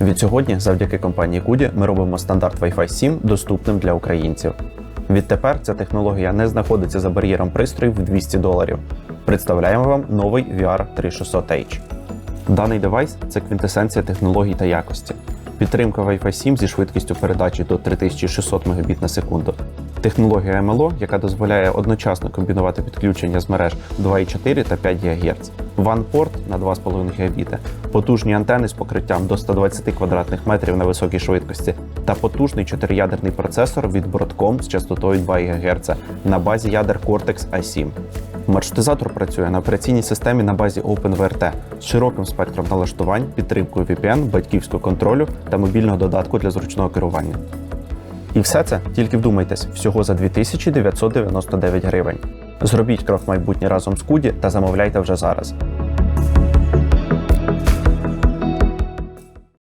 Відсьогодні, завдяки компанії Куді, ми робимо стандарт Wi-Fi 7 доступним для українців. Відтепер ця технологія не знаходиться за бар'єром пристроїв в 200 доларів. Представляємо вам новий VR 3600H. Даний девайс це квінтесенція технологій та якості. Підтримка Wi-Fi 7 зі швидкістю передачі до 3600 Мбіт на секунду. Технологія MLO, яка дозволяє одночасно комбінувати підключення з мереж 2,4 та 5 ГГц. WAN-порт на 2,5 Гбіт, потужні антени з покриттям до 120 квадратних метрів на високій швидкості та потужний чотириядерний процесор від Broadcom з частотою 2 ГГц на базі ядер Cortex i7. Маршрутизатор працює на операційній системі на базі OpenVRT з широким спектром налаштувань, підтримкою VPN, батьківського контролю та мобільного додатку для зручного керування. І все це тільки вдумайтесь, всього за 2999 гривень. Зробіть крок майбутнє разом з Куді та замовляйте вже зараз.